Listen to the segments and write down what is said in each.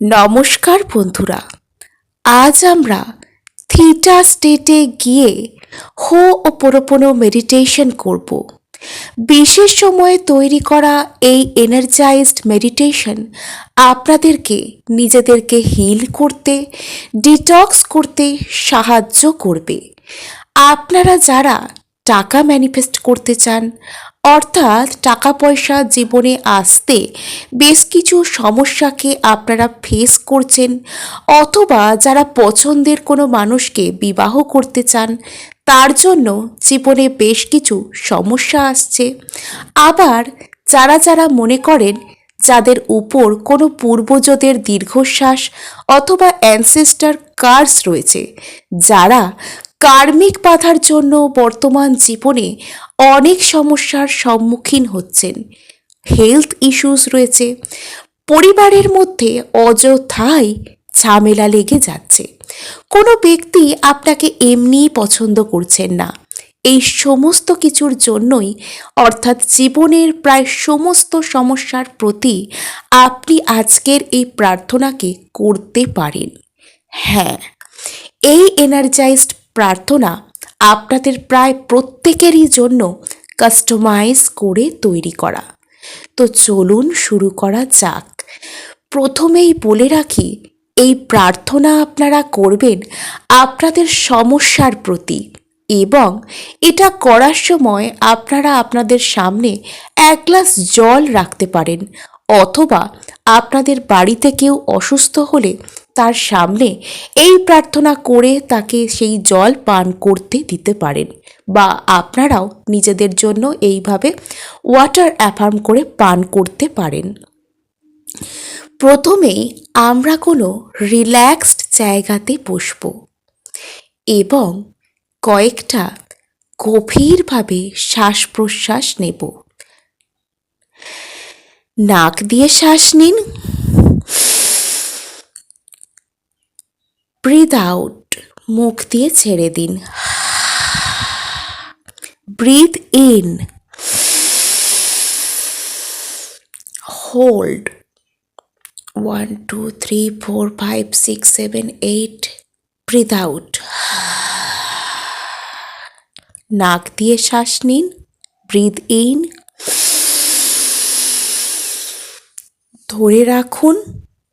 নমস্কার বন্ধুরা। আজ আমরা থিটা স্টেটে গিয়ে হো ও পোরোপোনো মেডিটেশন করব। বিশেষ সময়ে তৈরি করা এই এনার্জাইজড মেডিটেশন আপনাদেরকে, নিজেদেরকে হিল করতে ডিটক্স করতে সাহায্য করবে। আপনারা যারা টাকা ম্যানিফেস্ট করতে চান। অর্থাৎ টাকা পয়সা জীবনে আসতে বেশ কিছু সমস্যাকে আপনারা ফেস করছেন অথবা যারা পছন্দের কোনো মানুষকে বিবাহ করতে চান, তার জন্য জীবনে বেশ কিছু সমস্যা আসছে। আবার যারা যারা মনে করেন যাদের উপর কোনো পূর্বজদের দীর্ঘশ্বাস অথবা অ্যানসেস্টার কার্স রয়েছে, যারা কার্মিক বাধার জন্য বর্তমান জীবনে অনেক সমস্যার সম্মুখীন হচ্ছেন। হেলথ ইস্যুস রয়েছে। পরিবারের মধ্যে অযথাই ঝামেলা লেগে যাচ্ছে। কোনো ব্যক্তি আপনাকে এমনিই পছন্দ করছেন না। এই সমস্ত কিছুর জন্যই, অর্থাৎ জীবনের প্রায় সমস্ত সমস্যার প্রতি আপনি আজকের এই প্রার্থনাকে করতে পারেন। হ্যাঁ এই এনার্জাইজড প্রার্থনা আপনাদের প্রায় প্রত্যেকেরই জন্য কাস্টমাইজ করে তৈরি করা। তো চলুন শুরু করা যাক। প্রথমেই বলে রাখি, এই প্রার্থনা আপনারা করবেন আপনাদের সমস্যার প্রতি এবং এটা করার সময় আপনারা আপনাদের সামনে এক গ্লাস জল রাখতে পারেন অথবা আপনাদের বাড়িতে কেউ অসুস্থ হলে তার সামনে এই প্রার্থনা করে তাকে সেই জল পান করতে দিতে পারেন। বা আপনারাও নিজেদের জন্য এইভাবে ওয়াটার অ্যাফার্ম করে পান করতে পারেন। প্রথমেই আমরা কোনো রিল্যাক্সড জায়গাতে বসব এবং কয়েকটা গভীরভাবে শ্বাস প্রশ্বাস নেব। নাক দিয়ে শ্বাস নিন। ব্রিদ আউট মুখ দিয়ে ছেড়ে দিন। Breathe in hold one two three four five six seven eight breathe out নাক দিয়ে শ্বাস নিন। ব্রিথ ইন ধরে রাখুন।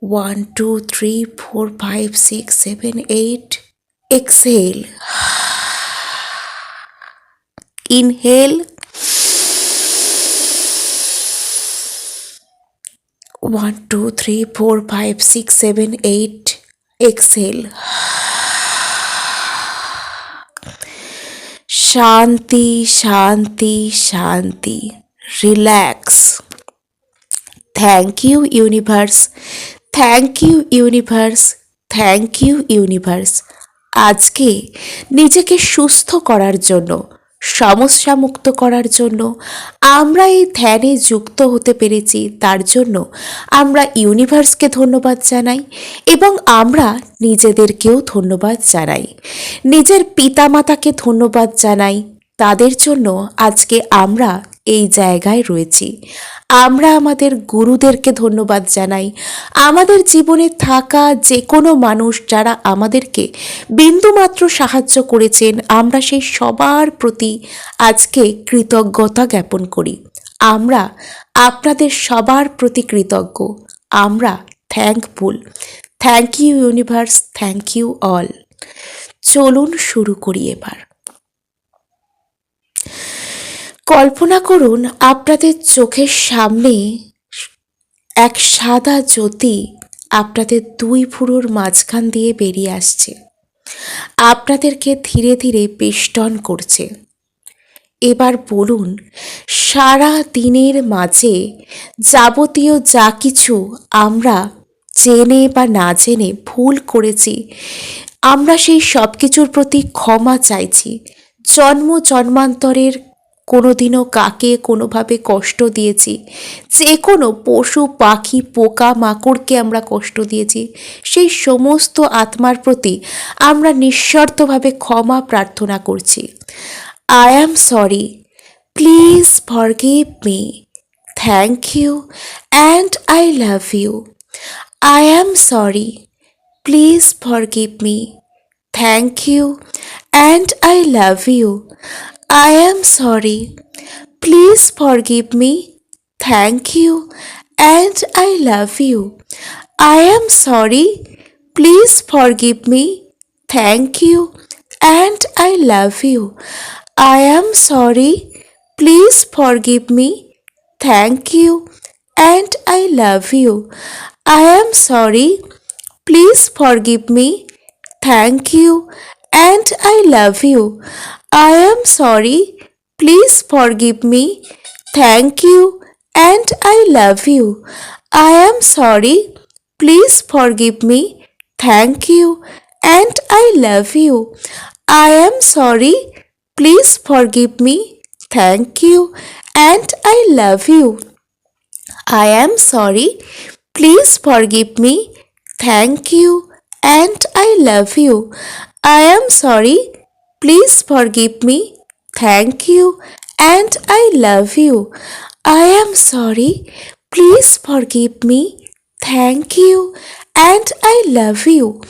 one, two, three, four, five, six, seven, eight. Exhale. Inhale. One, two, three, four, five, six, seven, eight. Exhale. Shanti, Shanti, Shanti. Relax. Thank you, universe. Thank you universe, thank you universe. আজকে নিজেকে সুস্থ করার জন্য সমস্যা মুক্ত করার জন্য, আমরা এই ধ্যানে যুক্ত হতে পেরেছি, তার জন্য আমরা ইউনিভার্সকে ধন্যবাদ জানাই এবং আমরা নিজেদেরকেও ধন্যবাদ জানাই। নিজের পিতামাতাকে ধন্যবাদ জানাই। তাদের জন্য আজকে আমরা এই জায়গায় রয়েছি। আমরা আমাদের গুরুদেরকে ধন্যবাদ জানাই। আমাদের জীবনে থাকা যে কোনো মানুষ যারা আমাদেরকে বিন্দুমাত্র সাহায্য করেছেন, আমরা সেই সবার প্রতি আজকে কৃতজ্ঞতা জ্ঞাপন করি। আমরা আপনাদের সবার প্রতি কৃতজ্ঞ। আমরা thankful thank you universe thank you all চলুন শুরু করি এবার। কল্পনা করুন আপনাদের চোখের সামনে এক সাদা জ্যোতি আপনাদের দুই ভুরুর মাঝখান দিয়ে বেরিয়ে আসছে। আপনাদেরকে ধীরে ধীরে বেষ্টন করছে। এবার বলুন, সারা দিনের মাঝে যাবতীয় যা কিছু আমরা জেনে বা না জেনে ভুল করেছি, আমরা সেই সব কিছুর প্রতি ক্ষমা চাইছি। জন্ম জন্মান্তরের কোনোদিনও কাকে কোনোভাবে কষ্ট দিয়েছি। যে কোনো পশু, পাখি, পোকা, মাকড়কে আমরা কষ্ট দিয়েছি। সেই সমস্ত আত্মার প্রতি আমরা নিঃশর্তভাবে ক্ষমা প্রার্থনা করছি। I am sorry please forgive me thank you and I love you I am sorry. Please forgive me thank you and I love you. I am sorry. Please forgive me. Thank you. And I love you. I am sorry. Please forgive me. Thank you. And I love you. I am sorry. Please forgive me. Thank you. And I love you. I am sorry. Please forgive me. Thank you. And I love you. I am sorry. Please forgive me. Thank you. And I love you. I am sorry. Please forgive me. Thank you. And I love you. I am sorry. Please forgive me. Thank you. And I love you. I am sorry. Please forgive me. Thank you. And I love you. I am sorry. Please forgive me. Thank you. And I love you. I am sorry. Please forgive me. Thank you. And I love you.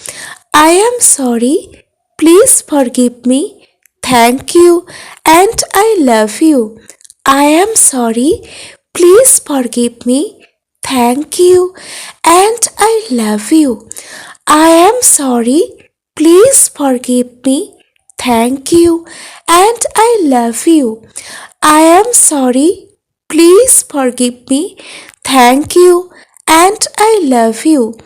I am sorry. Please forgive me. Thank you. And I love you. I am sorry. Please forgive me. Thank you. And I love you. I am sorry. Please forgive me. Thank you. And I love you. I am sorry. Please forgive me. Thank you. And I love you.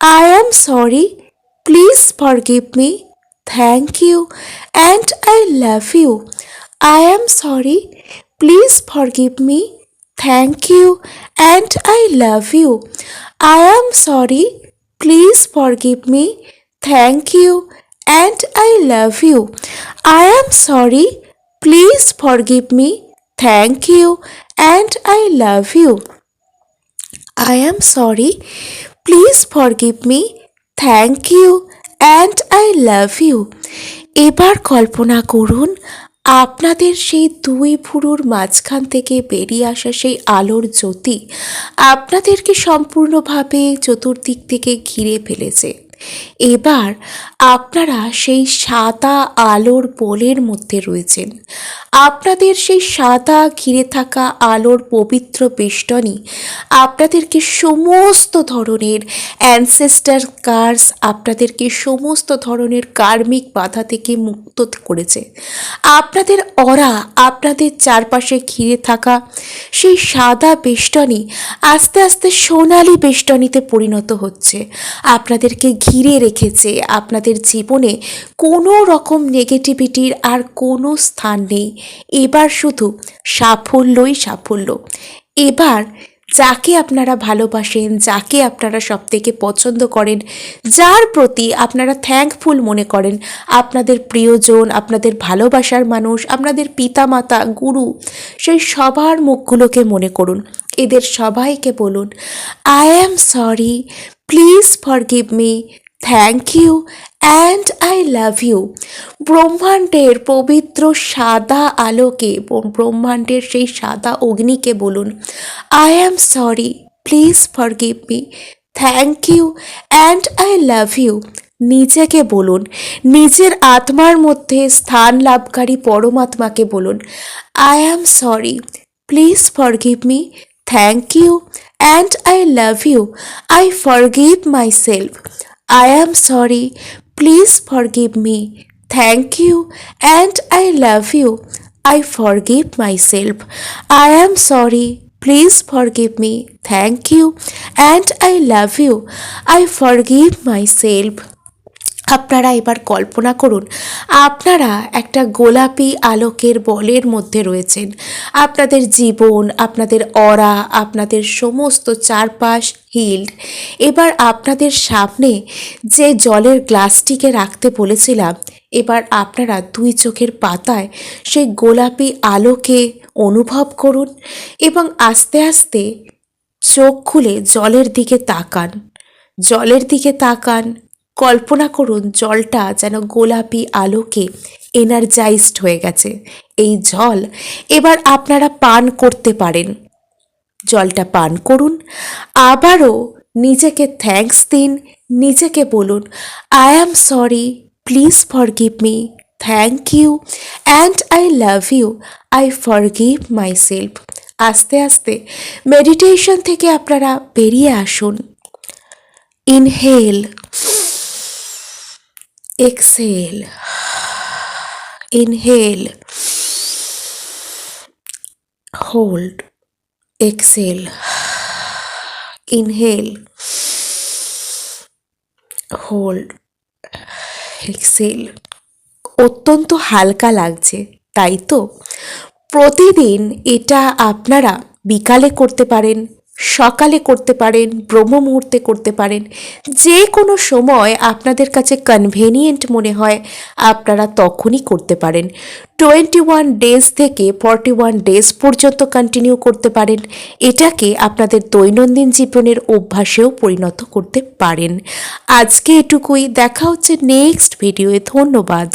I am sorry. Please forgive me. Thank you. And I love you. I am sorry. Please forgive me. Thank you. And I love you. I am sorry. Please forgive me. Thank you. And I love you. I am sorry. Please forgive me. Thank you. And I love you. I am sorry. Please forgive me. Thank you and I love you এবার কল্পনা করুন আপনাদের সেই দুই ভুরুর মাঝখান থেকে বেরিয়ে আসা সেই আলোর জ্যোতি আপনাদেরকে সম্পূর্ণভাবে চতুর্দিক থেকে ঘিরে ফেলেছে এবার আপনারা সেই সাদা আলোর পোলের মধ্যে রয়েছেন। আপনাদের সেই সাদা ঘিরে থাকা আলোর পবিত্র বেষ্টনী আপনাদেরকে সমস্ত ধরনের অ্যানসেস্টার কার্স আপনাদেরকে সমস্ত ধরনের কার্মিক বাধা থেকে মুক্ত করেছে। আপনাদের অরা, আপনাদের চারপাশে ঘিরে থাকা সেই সাদা বেষ্টনী আস্তে আস্তে সোনালি বেষ্টনীতে পরিণত হচ্ছে। আপনাদেরকে ঘিরে রেখেছে, আপনাদের জীবনে কোনো রকম নেগেটিভিটির আর কোনো স্থান নেই। এবার শুধু সাফল্যই সাফল্য। এবার যাকে আপনারা ভালোবাসেন, যাকে আপনারা সব থেকে পছন্দ করেন, যার প্রতি আপনারা থ্যাঙ্কফুল মনে করেন, আপনাদের প্রিয়জন, আপনাদের ভালোবাসার মানুষ, আপনাদের পিতামাতা, গুরু, সেই সবার মুখগুলোকে মনে করুন। এদের সবাইকে বলুন I am sorry please forgive me thank you and I love you ব্রহ্মাণ্ডের পবিত্র সাদা আলোকে ব্রহ্মাণ্ডের সেই সাদা অগ্নিকে বলুন I am sorry please forgive me thank you and I love you নিজেকে বলুন, নিজের আত্মার মধ্যে স্থান লাভকারী পরমাত্মাকে বলুন I am sorry please forgive me thank you and I love you I forgive myself I am sorry. Please forgive me. Thank you. And I love you. I forgive myself. I am sorry. Please forgive me. Thank you. And I love you. I forgive myself. আপনারা এবার কল্পনা করুন, আপনারা একটা গোলাপি আলোকের বলের মধ্যে রয়েছেন। আপনাদের জীবন, আপনাদের অরা, আপনাদের সমস্ত চারপাশ হিল্ড এবার আপনাদের সামনে যে জলের গ্লাসটিকে রাখতে বলেছিলাম, এবার আপনারা দুই চোখের পাতায় সেই গোলাপি আলোকে অনুভব করুন এবং আস্তে আস্তে চোখ খুলে জলের দিকে তাকান। জলের দিকে তাকান কল্পনা করুন জলটা যেন গোলাপি আলোকে এনার্জাইজড হয়ে গেছে। এই জল এবার আপনারা পান করতে পারেন। জলটা পান করুন, আবারও নিজেকে থ্যাঙ্কস দিন, নিজেকে বলুন I am sorry please forgive me thank you and I love you I forgive myself আস্তে আস্তে মেডিটেশন থেকে আপনারা বেরিয়ে আসুন। Inhale exhale inhale hold exhale inhale hold exhale অত্যন্ত হালকা লাগছে, তাই তো? প্রতিদিন এটা আপনারা বিকালে করতে পারেন। সকালে করতে পারেন, ব্রহ্ম মুহূর্তে করতে পারেন। যে কোনো সময় আপনাদের কাছে কনভেনিয়েন্ট মনে হয়, আপনারা তখনই করতে পারেন। টোয়েন্টি ওয়ান ডেজ থেকে ফর্টি ওয়ান ডেজ পর্যন্ত কন্টিনিউ করতে পারেন। এটাকে আপনাদের দৈনন্দিন জীবনের অভ্যাসেও পরিণত করতে পারেন। আজকে এটুকুই। দেখা হচ্ছে নেক্সট ভিডিওয়ে ধন্যবাদ।